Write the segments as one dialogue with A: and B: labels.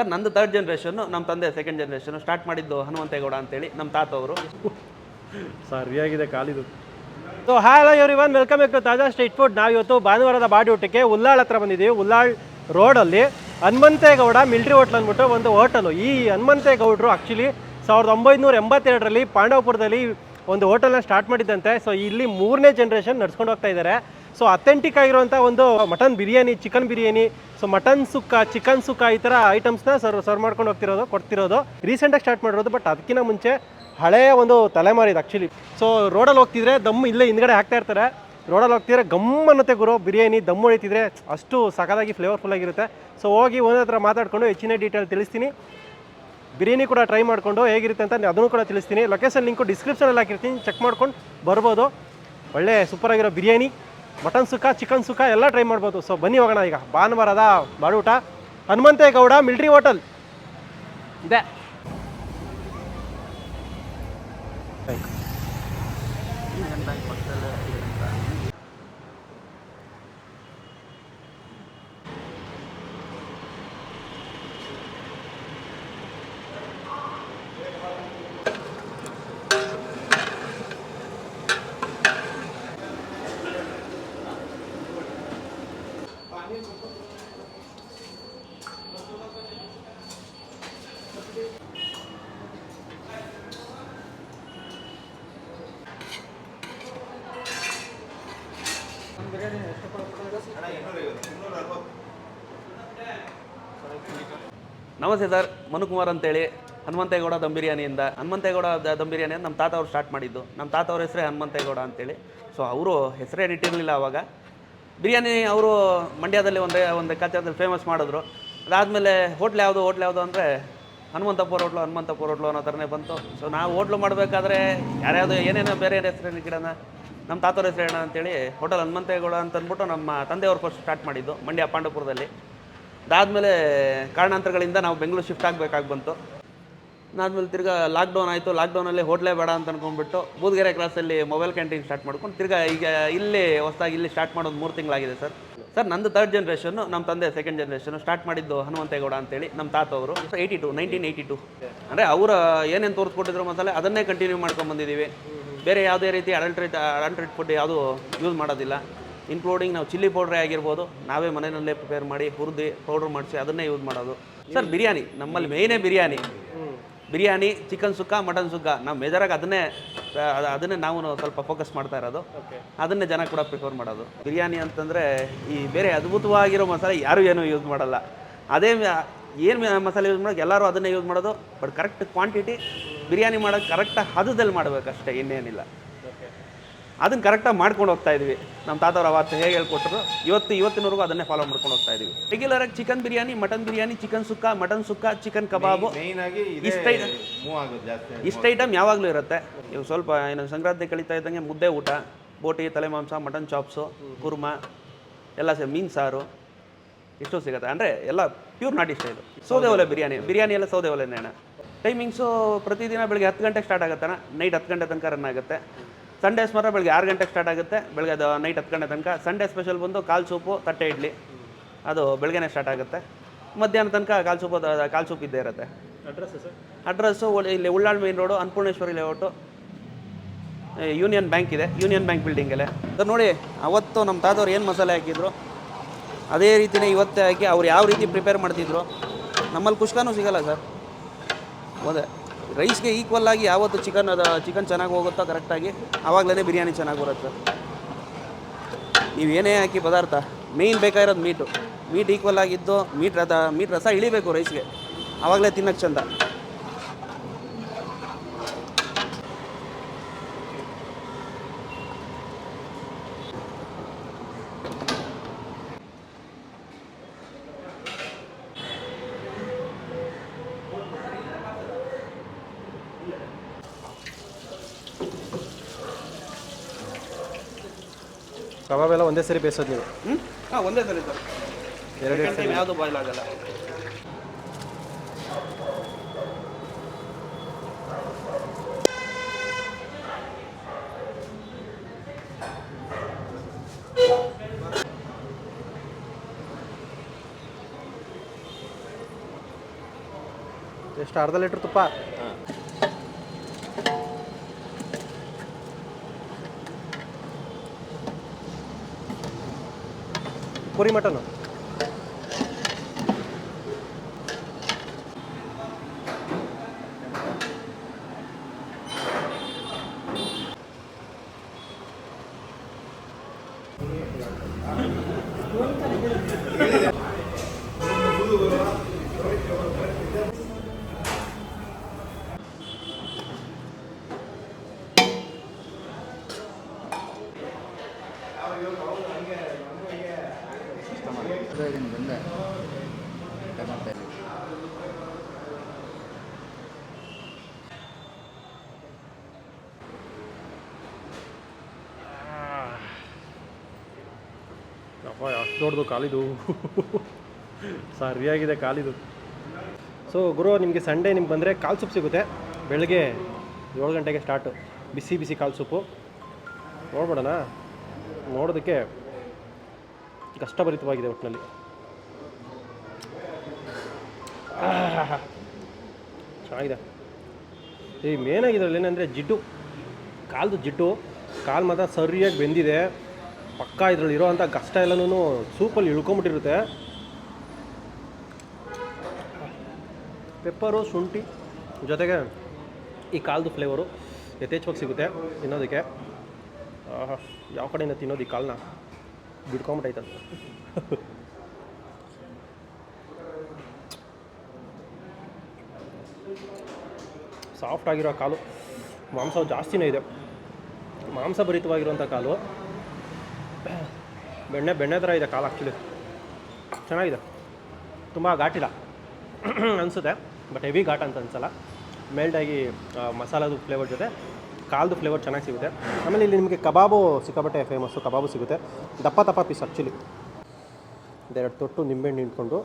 A: Sir ನಂದು third generation ನಮ್ಮ ತಂದೆ ಸೆಕೆಂಡ್ ಜನ್ರೇಷನ್ ಸ್ಟಾರ್ಟ್ ಮಾಡಿದ್ದು ಹನುಮಂತೇಗೌಡ ಅಂತೇಳಿ ನಮ್ಮ ತಾತ ಅವರು.
B: ಸರಿಯಾಗಿದೆ ಕಾಲಿದು. So hello everyone welcome back to Taaza street food ನಾವು ಇವತ್ತು ಭಾನುವಾರದ ಬಾಡಿ ಊಟಕ್ಕೆ ಉಲ್ಲಾಳ್ ಹತ್ರ ಬಂದಿದ್ದೀವಿ. ಉಲ್ಲಾಳ್ ರೋಡಲ್ಲಿ ಹನುಮಂತೇಗೌಡ ಮಿಲ್ಟ್ರಿ ಹೋಟ್ಲ್ ಅಂದ್ಬಿಟ್ಟು ಒಂದು ಹೋಟಲು ಈ ಹನುಮಂತೇಗೌಡರು ಆ್ಯಕ್ಚುಲಿ ಸಾವಿರದ ಒಂಬೈನೂರ ಎಂಬತ್ತೆರಡರಲ್ಲಿ ಪಾಂಡವಪುರದಲ್ಲಿ ಒಂದು ಹೋಟೆಲ್ನ ಸ್ಟಾರ್ಟ್ ಮಾಡಿದ್ದಂತೆ. ಸೊ ಇಲ್ಲಿ ಮೂರನೇ ಜನ್ರೇಷನ್ ನಡ್ಸ್ಕೊಂಡು ಹೋಗ್ತಾ ಇದ್ದಾರೆ. ಸೊ ಅಥೆಂಟಿಕ್ ಆಗಿರುವಂಥ ಒಂದು mutton biryani chicken biryani. So mutton sukka chicken sukka ಈ ಥರ ಐಟಮ್ಸ್ನ ಸರ್ ಸರ್ವ್ ಮಾಡ್ಕೊಂಡು ಹೋಗ್ತಿರೋದು, ಕೊಡ್ತಿರೋದು. ರೀಸೆಂಟಾಗಿ ಸ್ಟಾರ್ಟ್ ಮಾಡಿರೋದು ಬಟ್ ಅದಕ್ಕಿಂತ ಮುಂಚೆ ಹಳೆಯ ಒಂದು ತಲೆಮಾರಿದೆ ಆ್ಯಕ್ಚುಲಿ ಸೊ ರೋಡಲ್ಲಿ ಹೋಗ್ತಿದ್ರೆ ದಮ್ ಇಲ್ಲೇ ಹಿಂದ್ಗಡೆ ಹಾಕ್ತಾ ಇರ್ತಾರೆ. ರೋಡಲ್ಲಿ ಹೋಗ್ತಿದ್ರೆ ಗಮ್ ಅನ್ನತ್ತೆ ಗುರು, ಬಿರಿಯಾನಿ ದಮ್ಮು ಹೊಳಿತಿದ್ರೆ ಅಷ್ಟು ಸಕಲಾಗಿ ಫ್ಲೇವರ್ಫುಲ್ ಆಗಿರುತ್ತೆ. ಸೊ ಹೋಗಿ ಒಂದೇ ಹತ್ರ ಮಾತಾಡ್ಕೊಂಡು ಹೆಚ್ಚಿನ ಡೀಟೇಲ್ ತಿಳಿಸ್ತೀನಿ. ಬಿರಿಯಾನಿ ಕೂಡ ಟ್ರೈ ಮಾಡಿಕೊಂಡು ಹೇಗಿರುತ್ತೆ ಅಂತ ಅದನ್ನು ಕೂಡ ತಿಳಿಸ್ತೀನಿ. ಲೊಕೇಶನ್ ಲಿಂಕು ಡಿಸ್ಕ್ರಿಪ್ಷನಲ್ಲಿ ಹಾಕಿರ್ತೀನಿ. ಚೆಕ್ ಮಾಡ್ಕೊಂಡು ಬರ್ಬೋದು. ಒಳ್ಳೆ ಸೂಪರ್ ಆಗಿರೋ ಬಿರಿಯಾನಿ. ಮಟನ್ ಸುಖ ಚಿಕನ್ ಸುಖ ಎಲ್ಲ ಟ್ರೈ ಮಾಡ್ಬೋದು. ಸೊ ಬನ್ನಿ ಹೋಗೋಣ ಈಗ. ಭಾನುವಾರದ ಬಾಡೂಟ. ಹನುಮಂತೇಗೌಡ ಮಿಲ್ಟ್ರಿ ಹೋಟೆಲ್ ಇದೆ.
A: ನಮಸ್ತೆ ಸರ್, ಮನುಕುಮಾರ್ ಅಂತೇಳಿ. ಹನುಮಂತೇಗೌಡ ದಮ್ ಬಿರಿಯಾನಿಯಿಂದ. ಹನುಮಂತೇಗೌಡ ದಮ್ ಬಿರಿಯಾನಿ ನಮ್ಮ ತಾತ ಅವ್ರು ಸ್ಟಾರ್ಟ್ ಮಾಡಿದ್ದು. ನಮ್ಮ ತಾತ ಅವ್ರ ಹೆಸರೇ ಹನುಮಂತೇಗೌಡ ಅಂತೇಳಿ. ಸೊ ಅವರು ಹೆಸರೇ ಇಟ್ಟಿರಲಿಲ್ಲ ಅವಾಗ. ಬಿರಿಯಾನಿ ಅವರು ಮಂಡ್ಯದಲ್ಲಿ ಒಂದೇ, ಒಂದು ಲೆಕ್ಕಾಚಾರದಲ್ಲಿ ಫೇಮಸ್ ಮಾಡಿದ್ರು. ಅದಾದಮೇಲೆ ಹೋಟ್ಲ್ ಯಾವುದು ಹೋಟ್ಲ್ ಯಾವುದು ಅಂದರೆ ಹನುಮಂತಪುರ ಹೋಟ್ಲು ಹನುಮಂತಪುರ ಹೋಟ್ಲು ಅನ್ನೋ ಥರನೇ ಬಂತು. ಸೊ ನಾವು ಹೋಟ್ಲು ಮಾಡಬೇಕಾದ್ರೆ ಯಾರ್ಯಾವುದು ಏನೇನೋ ಬೇರೆ ಹೆಸರೇನು ಗಿಡನ ನಮ್ಮ ತಾತೋರ ಹೆಸರು ಹೇಳೋಣ ಅಂತೇಳಿ ಹೋಟೆಲ್ ಹನುಮಂತೇಗೌಡ ಅಂತ ಅಂದ್ಬಿಟ್ಟು ನಮ್ಮ ತಂದೆಯವ್ರು ಫಸ್ಟ್ ಸ್ಟಾರ್ಟ್ ಮಾಡಿದ್ದು, ಮಂಡ್ಯ ಪಾಂಡವಪುರದಲ್ಲಿ. ಅದಾದಮೇಲೆ ಕಾರಣಾಂತರಗಳಿಂದ ನಾವು ಬೆಂಗಳೂರು ಶಿಫ್ಟ್ ಆಗಬೇಕಾಗಿ ಬಂತು. ಅದಾದ್ಮೇಲೆ ತಿರ್ಗಾ ಲಾಕ್ಡೌನ್ ಆಯಿತು ಲಾಕ್ಡೌನಲ್ಲಿ ಹೋಟ್ಲೇ ಬೇಡ ಅಂತ ಅನ್ಕೊಂಡ್ಬಿಟ್ಟು ಬೂದ್ಗೆರೆ ಕ್ರಾಸಲ್ಲಿ ಮೊಬೈಲ್ ಕ್ಯಾಂಟೀನ್ ಸ್ಟಾರ್ಟ್ ಮಾಡ್ಕೊಂಡು ತಿರ್ಗಾ ಈಗ ಇಲ್ಲಿ ಹೊಸದಾಗಿ ಇಲ್ಲಿ ಸ್ಟಾರ್ಟ್ ಮಾಡೋದು ಮೂರು ತಿಂಗಳಾಗಿದೆ ಸರ್. ಸರ್, ನಂದು ತರ್ಡ್ ಜನ್ರೇಷನ್ನು ನಮ್ಮ ತಂದೆ ಸೆಕೆಂಡ್ ಜನ್ರೇಷನ್ ಸ್ಟಾರ್ಟ್ ಮಾಡಿದ್ದು ಹನುಮಂತೇಗೌಡ ಅಂತೇಳಿ ನಮ್ಮ ತಾತ ಅವರು eighty two nineteen eighty two ಅಂದರೆ ಅವರು ಏನೇನು ತೋರಿಸ್ಕೊಟ್ಟಿದ್ರು ಮಸಾಲೆ ಅದನ್ನೇ ಕಂಟಿನ್ಯೂ ಮಾಡ್ಕೊಂಡು ಬಂದಿದ್ದೀವಿ ಬೇರೆ ಯಾವುದೇ ರೀತಿ ಅಡಲ್ಟ್ರೇಟ್ ಅಡಲ್ಟ್ರೇಟ್ ಫುಡ್ ಯಾವುದು ಯೂಸ್ ಮಾಡೋದಿಲ್ಲ. ಇನ್ಕ್ಲೂಡಿಂಗ್ ನಾವು ಚಿಲ್ಲಿ ಪೌಡ್ರೇ ಆಗಿರ್ಬೋದು ನಾವೇ ಮನೆಯಲ್ಲೇ ಪ್ರಿಪೇರ್ ಮಾಡಿ ಹುರಿದು ಪೌಡ್ರ್ ಮಾಡಿಸಿ ಅದನ್ನೇ ಯೂಸ್ ಮಾಡೋದು. ಸರ್ ಬಿರಿಯಾನಿ ನಮ್ಮಲ್ಲಿ ಮೇಯ್ನೇ biryani. Biryani chicken sukka mutton sukka. ನಾವು ಮೇಜರಾಗಿ ಅದನ್ನೇ ಅದ್- ಅದನ್ನೇ ನಾವು ಸ್ವಲ್ಪ ಫೋಕಸ್ ಮಾಡ್ತಾ ಇರೋದು. ಅದನ್ನೇ ಜನ ಕೂಡ ಪ್ರಿಫರ್ ಮಾಡೋದು. ಬಿರಿಯಾನಿ ಅಂತಂದರೆ ಈ ಬೇರೆ ಅದ್ಭುತವಾಗಿರೋ ಮಸಾಲೆ ಯಾರೂ ಏನೂ ಯೂಸ್ ಮಾಡಲ್ಲ. ಅದೇ ಏನು ಮಸಾಲೆ ಯೂಸ್ ಮಾಡೋಕೆ ಎಲ್ಲರೂ ಅದನ್ನೇ ಯೂಸ್ ಮಾಡೋದು ಬಟ್ ಕರೆಕ್ಟ್ ಕ್ವಾಂಟಿಟಿ ಬಿರಿಯಾನಿ ಮಾಡೋದು ಕರೆಕ್ಟಾಗಿ ಹದದಲ್ಲಿ ಮಾಡಬೇಕಷ್ಟೇ ಇನ್ನೇನಿಲ್ಲ. ಅದನ್ನು ಕರೆಕ್ಟಾಗಿ ಮಾಡ್ಕೊಂಡು ಹೋಗ್ತಾ ಇದ್ವಿ. ನಮ್ಮ ತಾತವ್ರು ಅವತ್ತು ಹೇಗೆ ಹೇಳ್ಕೊಟ್ರು ಇವತ್ತು ಇವತ್ತಿನವರೆಗೂ ಅದನ್ನೇ ಫಾಲೋ ಮಾಡ್ಕೊಂಡು ಹೋಗ್ತಾ ಇದ್ವಿ. ರೆಗ್ಯುಲರ್ ಆಗಿ chicken biryani mutton biryani chicken sukka mutton sukka chicken kebab. ಇಷ್ಟು ಐಟಮ್ ಯಾವಾಗಲೂ ಇರುತ್ತೆ. ಇವಾಗ ಸ್ವಲ್ಪ ಏನು ಸಂಕ್ರಾಂತಿ ಕಳೀತಾ ಇದ್ದಂಗೆ ಮುದ್ದೆ ಊಟ ಬೋಟಿ ತಲೆ ಮಾಂಸ ಮಟನ್ ಚಾಪ್ಸು ಕುರ್ಮಾ ಎಲ್ಲ ಸೇ ಮೀನು ಸಾರು. ಇಷ್ಟು ಸಿಗುತ್ತೆ. ಅಂದರೆ ಎಲ್ಲ ಪ್ಯೂರ್ ನಾಟಿ ಸ್ಟೈಲು ಸೌದೆ ಒಲೆ ಬಿರಿಯಾನಿ. ಬಿರಿಯಾನಿ ಎಲ್ಲ ಸೌದೆ ಒಲೆ ನೇಣ ಟೈಮಿಂಗ್ಸು ಪ್ರತಿದಿನ ಬೆಳಗ್ಗೆ ಹತ್ತು ಗಂಟೆಗೆ ಸ್ಟಾರ್ಟ್ ಆಗುತ್ತೆ ನೈಟ್ ಹತ್ತು ಗಂಟೆ ತನಕ ರನ್ ಆಗುತ್ತೆ. ಸಂಡೇಸ್ ಮಾತ್ರ ಬೆಳಗ್ಗೆ ಆರು ಗಂಟೆಗೆ ಸ್ಟಾರ್ಟ್ ಆಗುತ್ತೆ. ಬೆಳಗ್ಗೆ ಅದು ನೈಟ್ ಹತ್ತು ಗಂಟೆ ತನಕ. ಸಂಡೇ ಸ್ಪೆಷಲ್ ಬಂದು ಕಾಲು ಸೂಪು ತಟ್ಟೆ ಇಡ್ಲಿ. ಅದು ಬೆಳಗ್ಗೆನೇ ಸ್ಟಾರ್ಟ್ ಆಗುತ್ತೆ. ಮಧ್ಯಾಹ್ನ ತನಕ ಕಾಲು ಸೂಪು ಕಾಲು ಸೂಪ್ ಇದ್ದೇ ಇರುತ್ತೆ.
B: Address sir?
A: ಅಡ್ರೆಸ್ಸು ಇಲ್ಲಿ Ullal main road Annapoorneshwari layout Union Bank ಇದೆ. ಯೂನಿಯನ್ ಬ್ಯಾಂಕ್ ಬಿಲ್ಡಿಂಗಲ್ಲೇ ಅದು ನೋಡಿ ಅವತ್ತು ನಮ್ಮ ತಾತವ್ರು ಏನು ಮಸಾಲೆ ಹಾಕಿದ್ರು? ಅದೇ ರೀತಿನೇ ಇವತ್ತೇ ಹಾಕಿ ಅವ್ರು ಯಾವ ರೀತಿ ಪ್ರಿಪೇರ್ ಮಾಡ್ತಿದ್ರು, ನಮ್ಮಲ್ಲಿ ಕುಷ್ಕನೂ ಸಿಗಲ್ಲ ಸರ್ ಅದೇ ರೈಸ್ಗೆ ಈಕ್ವಲ್ ಆಗಿ ಯಾವತ್ತು ಚಿಕನ್ ಅದು ಚಿಕನ್ ಚೆನ್ನಾಗಿ ಹೋಗುತ್ತೋ ಕರೆಕ್ಟಾಗಿ ಆವಾಗಲೇ ಬಿರಿಯಾನಿ ಚೆನ್ನಾಗಿ ಬರುತ್ತೆ ನೀವು ಏನೇ ಹಾಕಿ ಪದಾರ್ಥ ಮೇಯ್ನ್ ಬೇಕಾಗಿರೋದು ಮೀಟು ಮೀಟ್ ಈಕ್ವಲ್ ಆಗಿದ್ದು ಮೀಟ್ ರಸ ಮೀಟ್ ರಸ ಇಳಿಬೇಕು ರೈಸ್ಗೆ ಆವಾಗಲೇ ತಿನ್ನಕ್ಕೆ ಚಂದ.
B: ಕಬಾಬ್ ಎಲ್ಲ ಒಂದೇ ಸರಿ ಬೇಯಿಸೋದು ನೀವು.
A: ಹ್ಞೂ ಹಾಂ ಒಂದೇ ಸರಿ ಸರ್.
B: ಎರಡು
A: ಸೆಕೆಂಡ್ ಟೈಮ್ ಯಾವುದು ಬಾಯ್ಲ್ ಆಗಲ್ಲ.
B: ಎಷ್ಟು ಅರ್ಧ ಲೀಟ್ರ್ ತುಪ್ಪ? பொறி மட்டும் ಅಪ್ಪ ಅಷ್ಟು ದೊಡ್ಡದು ಕಾಲಿದು. ಸರಿಯಾಗಿದೆ ಕಾಲಿದು. ಸೊ ಗುರು, ನಿಮಗೆ ಸಂಡೇ ನಿಮ್ಗೆ ಬಂದರೆ ಕಾಲು ಸೂಪ್ ಸಿಗುತ್ತೆ. ಬೆಳಗ್ಗೆ ಏಳು ಗಂಟೆಗೆ ಸ್ಟಾರ್ಟು ಬಿಸಿ ಬಿಸಿ ಕಾಲು ಸೂಪು. ನೋಡ್ಬಿಡೋಣ ನೋಡೋದಕ್ಕೆ ಕಷ್ಟಭರಿತವಾಗಿದೆ ಒಟ್ಟಿನಲ್ಲಿ. ಚೆನ್ನಾಗಿದೆ. ಈ ಮೇನಾಗಿದ್ರಲ್ಲಿ ಏನಂದರೆ ಜಿಡ್ಡು. ಕಾಲ್ದು ಜಿಡ್ಡು. ಕಾಲು ಮಾತ್ರ ಸರಿಯಾಗಿ ಬೆಂದಿದೆ. ಪಕ್ಕ ಇದರಲ್ಲಿ ಇರೋವಂಥ ಕಷ್ಟ ಎಲ್ಲನೂ ಸೂಪಲ್ಲಿ ಇಳ್ಕೊಂಬಿಟ್ಟಿರುತ್ತೆ. ಪೆಪ್ಪರು, ಶುಂಠಿ ಜೊತೆಗೆ ಈ ಕಾಲ್ದು ಫ್ಲೇವರು ಯಥೇಚ್ಛವಾಗಿ ಸಿಗುತ್ತೆ ತಿನ್ನೋದಕ್ಕೆ. ಯಾವ ಕಡೆಯಿಂದ ತಿನ್ನೋದು ಈ ಕಾಲನ್ನ ಬಿಡ್ಕೊಂಬಿಟ್ಟೈತದ ಸಾಫ್ಟ್ ಆಗಿರೋ ಕಾಲು. ಮಾಂಸ ಜಾಸ್ತಿನೇ ಇದೆ. ಮಾಂಸ ಭರಿತವಾಗಿರುವಂಥ ಕಾಲು. ಬೆಣ್ಣೆ ಬೆಣ್ಣೆ ಥರ ಇದೆ ಕಾಲು ಆ್ಯಕ್ಚುಲಿ ಚೆನ್ನಾಗಿದೆ. ತುಂಬ ಘಾಟಿಲ್ಲ. ಅನಿಸುತ್ತೆ ಬಟ್ ಹೆವಿ ಘಾಟ್ ಅಂತ ಅನ್ಸಲ್ಲ. ಮೇಲ್ಡಾಗಿ ಮಸಾಲದು ಫ್ಲೇವರ್ ಜೊತೆ ಕಾಲ್ದು ಫ್ಲೇವರ್ ಚೆನ್ನಾಗಿ ಸಿಗುತ್ತೆ. ಆಮೇಲೆ ಇಲ್ಲಿ ನಿಮಗೆ ಕಬಾಬು ಸಿಕ್ಕಾಪಟ್ಟೆ ಫೇಮಸ್ಸು ಕಬಾಬು ಸಿಗುತ್ತೆ. ದಪ್ಪ ದಪ್ಪ ಪೀಸ್ ಆ್ಯಕ್ಚುಲಿ ಎರಡು ತೊಟ್ಟು ನಿಂಬೆಹಣ್ಣು ನಿಂತ್ಕೊಂಡು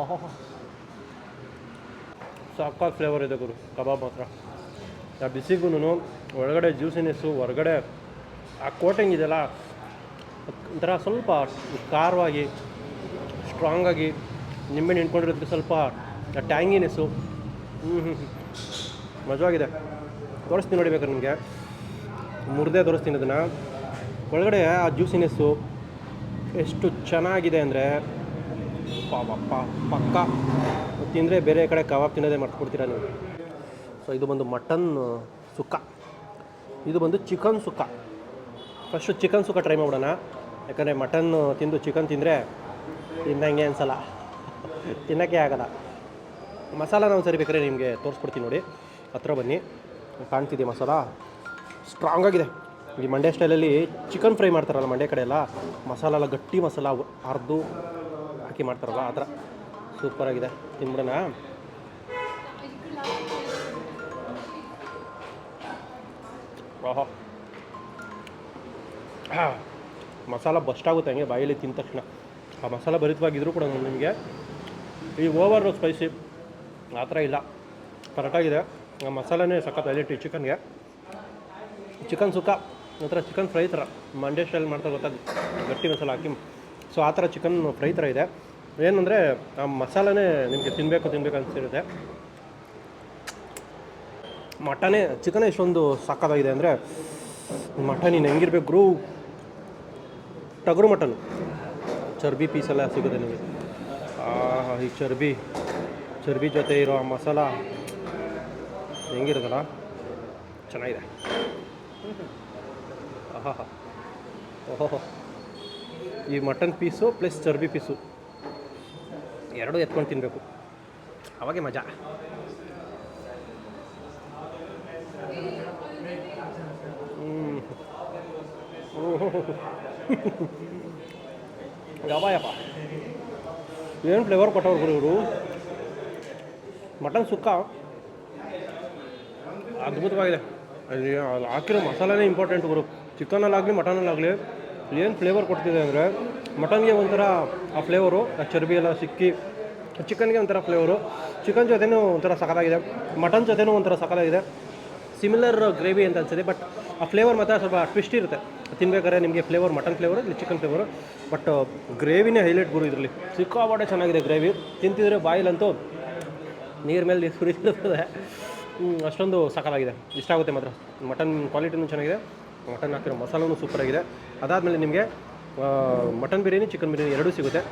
B: ಓಹೋ ಸಾಕಾಗಿ ಫ್ಲೇವರ್ ಇದೆ ಗುರು, ಕಬಾಬ್ ಮಾತ್ರ. ಆ ಬಿಸಿಗೂ ಒಳಗಡೆ ಜ್ಯೂಸಿನೆಸ್ಸು ಹೊರಗಡೆ ಆ ಕೋಟಿಂಗ್ ಇದೆಯಲ್ಲ, ಒಂಥರ ಸ್ವಲ್ಪ ಖಾರವಾಗಿ ಸ್ಟ್ರಾಂಗಾಗಿ ನಿಂಬೆಹಣ್ಣು ನಿಂತ್ಕೊಂಡಿರೋದಕ್ಕೆ ಸ್ವಲ್ಪ ಟ್ಯಾಂಗಿನೆಸ್ಸು ಹ್ಞೂ ಹ್ಞೂ ಮಜವಾಗಿದೆ. ತೋರಿಸ್ತೀನಿ ನೋಡಿ ಬೇಕಾದ್ರೆ ನಿಮಗೆ. ಮುರಿದೇ ತೋರಿಸ್ತೀನಿ ಅದನ್ನು ಒಳಗಡೆ ಆ ಜ್ಯೂಸಿನೆಸ್ಸು ಎಷ್ಟು ಚೆನ್ನಾಗಿದೆ ಅಂದರೆ ಪಾಪ ಪಕ್ಕ. ತಿಂದರೆ ಬೇರೆ ಕಡೆ ಕಬಾಬ್ ತಿನ್ನೋದೇ ಮಾಡ್ಕೊಡ್ತೀರಾ ನೀವು. ಸೊ ಇದು ಬಂದು ಮಟನ್ ಸುಕ್ಕ. ಇದು ಬಂದು chicken sukka. First chicken sukka try ಮಾಡೋಣ ಯಾಕಂದರೆ ಮಟನ್ ತಿಂದು ಚಿಕನ್ ತಿಂದರೆ ತಿನ್ನಂಗೆ ಅನ್ಸಲ್ಲ. ತಿನ್ನೋಕ್ಕೆ ಆಗಲ್ಲ. ಮಸಾಲ ನಾವು ಸರಿ ಬೇಕಾದ್ರೆ ನಿಮಗೆ ತೋರಿಸ್ಕೊಡ್ತೀನಿ ನೋಡಿ. ಹತ್ರ ಬನ್ನಿ. ಕಾಣ್ತಿದೆ ಮಸಾಲ. ಸ್ಟ್ರಾಂಗ್ ಆಗಿದೆ. ಈ ಮಂಡ್ಯ ಸ್ಟೈಲಲ್ಲಿ ಚಿಕನ್ ಫ್ರೈ ಮಾಡ್ತಾರಲ್ಲ ಮಂಡ್ಯ ಕಡೆ ಎಲ್ಲ. ಮಸಾಲ ಎಲ್ಲ ಗಟ್ಟಿ ಮಸಾಲ ಅರ್ದು ಹಾಕಿ ಮಾಡ್ತಾರಲ್ಲ ಆ ಥರ. ಸೂಪರಾಗಿದೆ ತಿನ್ಬಿಡೋಣ. ಓಹೋ. ಮಸಾಲ ಬಸ್ಟ್ ಆಗುತ್ತೆ ಹಂಗೆ ಬಾಯಲ್ಲಿ ತಿಂದ ತಕ್ಷಣ. ಆ ಮಸಾಲ ಭರಿತವಾಗಿದ್ದರೂ ಕೂಡ ನಿಮಗೆ ಈ ಓವರ್ ಸ್ಪೈಸಿ ಆ ಥರ ಇಲ್ಲ. ಕರೆಕ್ಟಾಗಿದೆ. ಆ ಮಸಾಲನೇ ಸಖತ್ ಹೈಲೈಟ್ ಚಿಕನ್ಗೆ ಚಿಕನ್ ಸುಕ್ಕ, ಒಂಥರ ಚಿಕನ್ ಫ್ರೈ ಥರ. ಮಂಡ್ಯ ಸ್ಟೈಲ್ ಮಾಡ್ತಾ ಗೊತ್ತಾಗ ಗಟ್ಟಿ ಮಸಾಲೆ ಹಾಕಿ. ಸೊ ಆ ಥರ ಚಿಕನ್ ಫ್ರೈ ಥರ ಇದೆ. ಏನಂದರೆ, ಆ ಮಸಾಲೆನೇ ನಿಮಗೆ ತಿನ್ನಬೇಕು ತಿನ್ನಬೇಕು ಅನಿಸಿರುತ್ತೆ. ಮಟನೇ ಚಿಕನ್ ಎಷ್ಟೊಂದು ಸಕ್ಕತ್ತಾಗಿದೆ ಅಂದರೆ, ಮಟನ್ ಇನ್ನು ಹೆಂಗಿರ್ಬೇಕು? ಗ್ರೂ, ಟಗರು ಮಟನ್. ಚರ್ಬಿ ಪೀಸೆಲ್ಲ ಸಿಗುತ್ತೆ ನಿಮಗೆ. ಈ ಚರ್ಬಿ. ಚರ್ಬಿ ಜೊತೆ ಇರೋ ಮಸಾಲ ಹೆಂಗಿರುತ್ತಲ್ಲ? ಚೆನ್ನಾಗಿದೆ. ಓಹೋ ಈ ಮಟನ್ ಪೀಸು ಪ್ಲಸ್ ಚರ್ಬಿ ಪೀಸು. ಎರಡೂ ಎತ್ಕೊಂಡು ತಿನ್ನಬೇಕು ಅವಾಗೆ ಮಜಾ. ಹ್ಞೂ ಓಹೋ ಯಾವ ಯಪ್ಪ ಏನು ಫ್ಲೇವರ್ ಕೊಟ್ಟವ್ರು ಗುರು ಇವರು ಮಟನ್ ಸುಕ್ಕ. ಅದ್ಭುತವಾಗಿದೆ. ಅಲ್ಲಿ ಹಾಕಿರೋ ಮಸಾಲೆನೇ ಇಂಪಾರ್ಟೆಂಟ್ ಗುರು. ಚಿಕನಲ್ಲಾಗಲಿ, ಮಟನಲ್ಲಾಗಲಿ ಏನು ಫ್ಲೇವರ್ ಕೊಡ್ತಿದೆ ಅಂದರೆ ಮಟನ್ಗೆ ಒಂಥರ ಆ ಫ್ಲೇವರು ಆ ಚರ್ಬಿ ಎಲ್ಲ ಸಿಕ್ಕಿ ಚಿಕನ್ಗೆ ಒಂಥರ ಫ್ಲೇವರು ಚಿಕನ್ ಜೊತೆನೂ ಒಂಥರ ಸಕಲಾಗಿದೆ ಮಟನ್ ಜೊತೆನೂ ಒಂಥರ ಸಕಲಾಗಿದೆ ಸಿಮಿಲರ್ ಗ್ರೇವಿ ಅಂತ ಅನ್ಸುತ್ತೆ ಬಟ್ ಆ ಫ್ಲೇವರ್ ಮಾತ್ರ ಸ್ವಲ್ಪ ಟ್ವಿಸ್ಟ್ ಇರುತ್ತೆ. ತಿನ್ಬೇಕಾದ್ರೆ ನಿಮಗೆ ಫ್ಲೇವರ್ ಮಟನ್ ಫ್ಲೇವರು ಇಲ್ಲಿ ಚಿಕನ್ ಫ್ಲೇವರು ಬಟ್ ಗ್ರೇವಿನೇ ಹೈಲೈಟ್ ಗುರು ಇದರಲ್ಲಿ. ಸಿಕ್ಕಾಪಟ್ಟೆ ಚೆನ್ನಾಗಿದೆ ಗ್ರೇವಿ ತಿಂತಿದ್ರೆ ಬಾಯಿಲಂತೂ ನೀರು ಮೇಲೆ ನೀರು ಸುರಿತಿರ್ತದೆ ಅಷ್ಟೊಂದು ಸಕಾಲಾಗಿದೆ ಇಷ್ಟ ಆಗುತ್ತೆ ಮಾತ್ರ. ಮಟನ್ ಕ್ವಾಲಿಟಿನೂ ಚೆನ್ನಾಗಿದೆ. ಮಟನ್ ಹಾಕಿರೋ ಮಸಾಲೂ ಸೂಪರಾಗಿದೆ ಅದಾದಮೇಲೆ ನಿಮಗೆ ಮಟನ್ ಬಿರಿಯಾನಿ, ಚಿಕನ್ ಬಿರಿಯಾನಿ ಎರಡೂ ಸಿಗುತ್ತೆ.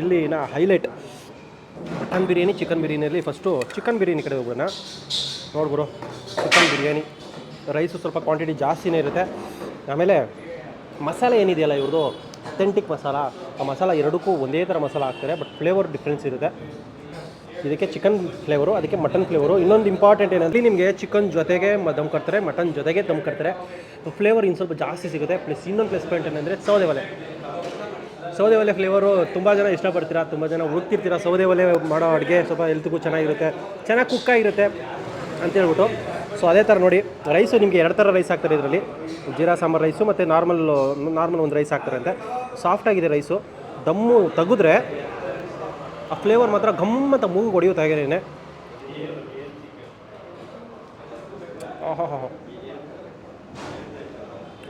B: ಇಲ್ಲಿ ನಾ ಹೈಲೈಟ್ ಮಟನ್ ಬಿರಿಯಾನಿ, ಚಿಕನ್ ಬಿರಿಯಾನಿಯಲ್ಲಿ ಫಸ್ಟು ಚಿಕನ್ ಬಿರಿಯಾನಿ ಕಡೆ ಹೋಗೋಣ ನೋಡ್ಬಿಡು ಚಿಕನ್ ಬಿರಿಯಾನಿ. ರೈಸು ಸ್ವಲ್ಪ ಕ್ವಾಂಟಿಟಿ ಜಾಸ್ತಿನೇ ಇರುತ್ತೆ. ಆಮೇಲೆ ಮಸಾಲೆ ಏನಿದೆಯಲ್ಲ ಇವ್ರದ್ದು? ಅಥೆಂಟಿಕ್ ಮಸಾಲ. ಆ ಮಸಾಲ ಎರಡಕ್ಕೂ ಒಂದೇ ಥರ ಮಸಾಲ ಹಾಕ್ತಾರೆ ಬಟ್ ಫ್ಲೇವರ್ ಡಿಫ್ರೆನ್ಸ್ ಇರುತ್ತೆ. ಇದಕ್ಕೆ ಚಿಕನ್ ಫ್ಲೇವರು ಅದಕ್ಕೆ ಮಟನ್ ಫ್ಲೇವರು ಇನ್ನೊಂದು ಇಂಪಾರ್ಟೆಂಟ್ ಏನಂದ್ರೆ, ನಿಮಗೆ ಚಿಕನ್ ಜೊತೆಗೆ ದಮ್ ಕಟ್ತಾರೆ ಮಟನ್ ಜೊತೆಗೆ ದಮ್ ಕರ್ತಾರೆ ಫ್ಲೇವರ್ ಇನ್ನು ಸ್ವಲ್ಪ ಜಾಸ್ತಿ ಸಿಗುತ್ತೆ. ಪ್ಲಸ್ ಇನ್ನೊಂದು ಪ್ಲಸ್ ಪಾಯಿಂಟ್ ಏನಂದರೆ ಸೌದೆ ಒಲೆ ಸೌದೆ ಒಲೆ ಫ್ಲೇವರು ತುಂಬ ಜನ ಇಷ್ಟಪಡ್ತೀರಾ? ತುಂಬ ಜನ ಹುಡುಕ್ತಿರ್ತೀರಾ ಸೌದೆ ಒಲೆ ಮಾಡೋ ಅಡುಗೆ? ಸ್ವಲ್ಪ ಹೆಲ್ತ್ಗೂ ಚೆನ್ನಾಗಿರುತ್ತೆ. ಚೆನ್ನಾಗಿ ಕುಕ್ ಆಗಿರುತ್ತೆ ಅಂತ ಹೇಳ್ಬಿಟ್ಟು. ಸೊ ಅದೇ ಥರ ನೋಡಿ ರೈಸು ನಿಮಗೆ ಎರಡು ಥರ ರೈಸ್ ಹಾಕ್ತಾರೆ ಇದರಲ್ಲಿ. ಜೀರಾ, ಸಾಂಬಾರು ರೈಸು ಮತ್ತು ನಾರ್ಮಲ್ ನಾರ್ಮಲ್ ಒಂದು ರೈಸ್ ಹಾಕ್ತಾರೆ ಅಂತೆ. ಸಾಫ್ಟಾಗಿದೆ ರೈಸು ದಮ್ಮು ತೆಗೆದ್ರೆ ಆ ಫ್ಲೇವರ್ ಮಾತ್ರ ಗಮ್ಮತ್ತ ಮೂಗು ಹೊಡೆಯುತ್ತೆ ಹಾಗೇನೆ ಹಾಂ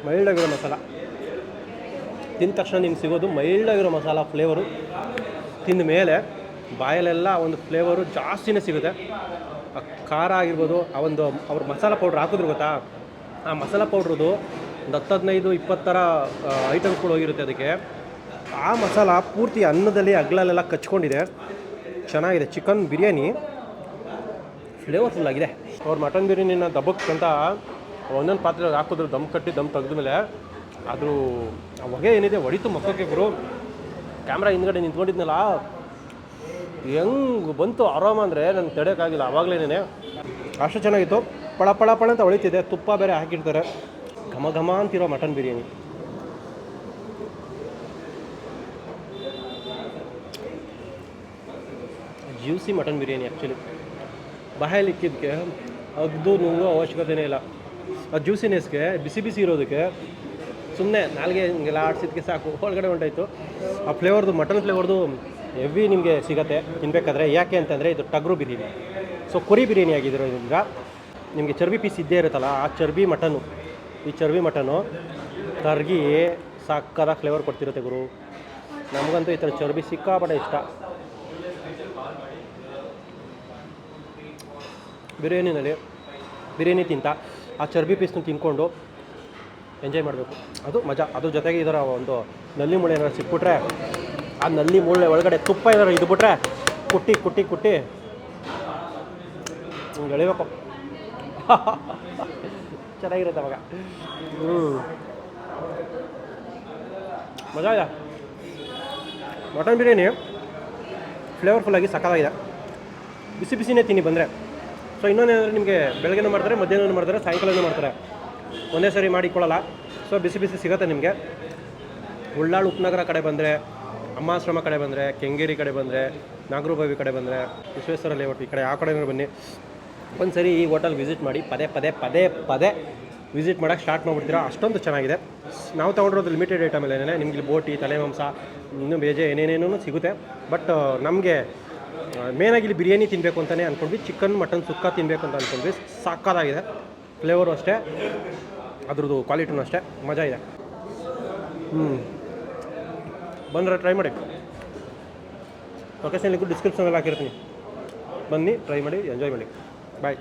B: ಮೈಲ್ಡ್ ಆಗಿರೋ ಮಸಾಲ. ತಿಂದ ತಕ್ಷಣ ನಿಮ್ಗೆ ಸಿಗೋದು ಮೈಲ್ಡ್ ಆಗಿರೋ ಮಸಾಲ ಫ್ಲೇವರು ತಿಂದ ಮೇಲೆ ಬಾಯಲ್ಲೆಲ್ಲ ಒಂದು ಫ್ಲೇವರು ಜಾಸ್ತಿನೇ ಸಿಗುತ್ತೆ. ಆ ಖಾರ ಆಗಿರ್ಬೋದು, ಆ ಒಂದು ಅವ್ರ ಮಸಾಲ ಪೌಡ್ರ್ ಹಾಕಿದ್ರು ಗೊತ್ತಾ? ಆ ಮಸಾಲ ಪೌಡ್ರದು ಒಂದು ಹತ್ತು ಹದಿನೈದು ಇಪ್ಪತ್ತರ ಐಟಮ್ಸ್ಗಳು ಹೋಗಿರುತ್ತೆ ಅದಕ್ಕೆ. ಆ ಮಸಾಲ ಪೂರ್ತಿ ಅನ್ನದಲ್ಲಿ ಅಗ್ಲಲ್ಲೆಲ್ಲ ಕಚ್ಕೊಂಡಿದೆ. ಚೆನ್ನಾಗಿದೆ. ಚಿಕನ್ ಬಿರಿಯಾನಿ. ಫ್ಲೇವರ್ಫುಲ್ ಆಗಿದೆ. ಅವ್ರು ಮಟನ್ ಬಿರಿಯಾನಿನ ದಬ್ಬಕ್ಕಂತ ಒಂದೊಂದು ಪಾತ್ರೆ ಹಾಕಿದ್ರು, ದಮ್ ಕಟ್ಟಿ, ದಮ್ ತೆಗೆದ್ಮೇಲೆ ಅದು ಆ ಹೊಗೆ ಏನಿದೆ ಹೊಡಿತು ಮಕ್ಕಕ್ಕೆ ಗುರು. ಕ್ಯಾಮ್ರಾ ಹಿಂದ್ಗಡೆ ನಿಂತ್ಕೊಂಡಿದ್ನಲ್ಲ. ಹೆಂಗೆ ಬಂತು ಆರಾಮ ಅಂದರೆ ನನಗೆ ತಡೆಯೋಕ್ಕಾಗಿಲ್ಲ ಆವಾಗಲೇನೇ ಅಷ್ಟು ಚೆನ್ನಾಗಿತ್ತು. ಪಳ ಪಳ ಪಳ ಅಂತ ಹೊಳಿತಿದೆ. ತುಪ್ಪ ಬೇರೆ ಹಾಕಿರ್ತಾರೆ. ಘಮ ಘಮ ಅಂತಿರೋ mutton biryani. Juicy mutton biryani actually ಬಾಯಲ್ಲಿ ಅದು ನುಂಗೋ ಅವಶ್ಯಕತೆನೇ ಇಲ್ಲ. ಆ ಜ್ಯೂಸಿನೆಸ್ಗೆ ಬಿಸಿ ಬಿಸಿ ಇರೋದಕ್ಕೆ ಸುಮ್ಮನೆ ನಾಲ್ಗೆ ಹಿಂಗೆಲ್ಲ ಆಡ್ಸಿದ್ಕೆ ಸಾಕು. ಒಳಗಡೆ ಹೊಂಟಾಯಿತು ಆ ಫ್ಲೇವರ್ದು ಮಟನ್ ಫ್ಲೇವರ್ದು ಹೆವಿ ನಿಮಗೆ ಸಿಗತ್ತೆ. ತಿನ್ಬೇಕಾದ್ರೆ ಯಾಕೆ ಅಂತಂದರೆ ಇದು ಟಗ್ರು ಬಿರಿಯಾನಿ. ಸೊ ಕುರಿ ಬಿರಿಯಾನಿ ಆಗಿದ್ದಿರೋದ್ರಿಂದ ನಿಮಗೆ ಚರ್ಬಿ ಪೀಸ್ ಇದ್ದೇ ಇರುತ್ತಲ್ಲ, ಆ ಚರ್ಬಿ ಮಟನು. ಈ ಚರ್ಬಿ ಮಟನು ಕರ್ಗಿ ಸಕ್ಕದ ಫ್ಲೇವರ್ ಕೊಡ್ತಿರುತ್ತೆ ಗುರು. ನಮಗಂತೂ ಈ ಥರ ಚರ್ಬಿ ಸಿಕ್ಕಾಪಟ್ಟೆ ಇಷ್ಟ. ಬಿರಿಯಾನಿನಲ್ಲಿ ಬಿರಿಯಾನಿ ತಿಂತ. ಆ ಚರ್ಬಿ ಪೀಸ್ನ ತಿನ್ಕೊಂಡು ಎಂಜಾಯ್ ಮಾಡಬೇಕು. ಅದು ಮಜಾ. ಅದ್ರ ಜೊತೆಗೆ ಇದರ ಒಂದು ನಲ್ಲಿ ಮೂಳೆ ಏನಾದ್ರು ಸಿಕ್ಬಿಟ್ರೆ, ಆ ನಲ್ಲಿ ಮೂಳೆ ಒಳಗಡೆ ತುಪ್ಪ ಏನಾರು ಇದ್ಬಿಟ್ರೆ ಕುಟ್ಟಿ ಕುಟ್ಟಿ ಕುಟ್ಟಿ ಹಿಂಗೆ ಎಳಿಬೇಕು. ಚೆನ್ನಾಗಿರುತ್ತೆ ಅವಾಗ. ಹ್ಞೂ ಮಜಾ ಇದೆ. ಮಟನ್ ಬಿರಿಯಾನಿ ಫ್ಲೇವರ್ಫುಲ್ಲಾಗಿ ಸಕ್ಕತ್ತಾಗಿದೆ ಬಿಸಿ ಬಿಸಿನೇ ತಿನ್ನಿ ಬಂದರೆ. ಸೊ ಇನ್ನೊಂದೇನೆಂದರೆ ನಿಮಗೆ ಬೆಳಗ್ಗೆನೂ ಮಾಡ್ತಾರೆ, ಮಧ್ಯಾಹ್ನನೂ ಮಾಡ್ತಾರೆ ಸಾಯಂಕಾಲ ಮಾಡ್ತಾರೆ. ಒಂದೇ ಸರಿ ಮಾಡಿಕೊಳ್ಳಲ್ಲ. ಸೊ ಬಿಸಿ ಬಿಸಿ ಸಿಗುತ್ತೆ ನಿಮಗೆ. ಉಳ್ಳಾಳು ಉಪನಗರ ಕಡೆ ಬಂದರೆ, ಅಮ್ಮಾಶ್ರಮ ಕಡೆ ಬಂದರೆ, ಕೆಂಗೇರಿ ಕಡೆ ಬಂದರೆ, ನಾಗರೂಬಾವಿ ಕಡೆ ಬಂದರೆ, ವಿಶ್ವೇಶ್ವರ ಲೇಔಟ್ ಈ ಕಡೆ ಆ ಕಡೆ ಬನ್ನಿ. ಒಂದು ಸರಿ ಈ ಹೋಟೆಲ್ ವಿಸಿಟ್ ಮಾಡಿ, ಪದೇ ಪದೇ ಪದೇ ಪದೇ ವಿಸಿಟ್ ಮಾಡೋಕ್ಕೆ ಸ್ಟಾರ್ಟ್ ಮಾಡಿಬಿಡ್ತೀರಾ? ಅಷ್ಟೊಂದು ಚೆನ್ನಾಗಿದೆ. ನಾವು ತೊಗೊಂಡಿರೋದು ಲಿಮಿಟೆಡ್ ಐಟಮ್ ಏನೇನೆ ನಿಮಗೆ ಬೋಟಿ ತಲೆ ಮಾಂಸ ಇನ್ನೂ ಬೇಜೆ ಏನೇನೇನೂ ಸಿಗುತ್ತೆ. ಬಟ್ ನಮಗೆ ಮೇನಾಗಿ ಇಲ್ಲಿ ಬಿರಿಯಾನಿ ತಿನ್ನಬೇಕು ಅಂತಲೇ ಅಂದ್ಕೊಂಡ್ವಿ ಚಿಕನ್ ಮಟನ್ ಸುಕ್ಕ ತಿನ್ನಬೇಕು ಅಂತ ಅಂದ್ಕೊಂಡ್ವಿ ಸಾಕಾಗಿದೆ ಫ್ಲೇವರು ಅಷ್ಟೇ. ಅದ್ರದ್ದು ಕ್ವಾಲಿಟಿನೂ ಅಷ್ಟೇ. ಮಜಾ ಇದೆ. ಹ್ಞೂ ಬಂದರೆ ಟ್ರೈ ಮಾಡಿ. ಲೊಕೇಶನ್ ಲಿಂಕು ಡಿಸ್ಕ್ರಿಪ್ಷನಲ್ಲಿ ಹಾಕಿರ್ತೀನಿ. ಬನ್ನಿ ಟ್ರೈ ಮಾಡಿ ಎಂಜಾಯ್ ಮಾಡಿ. ಬಾಯ್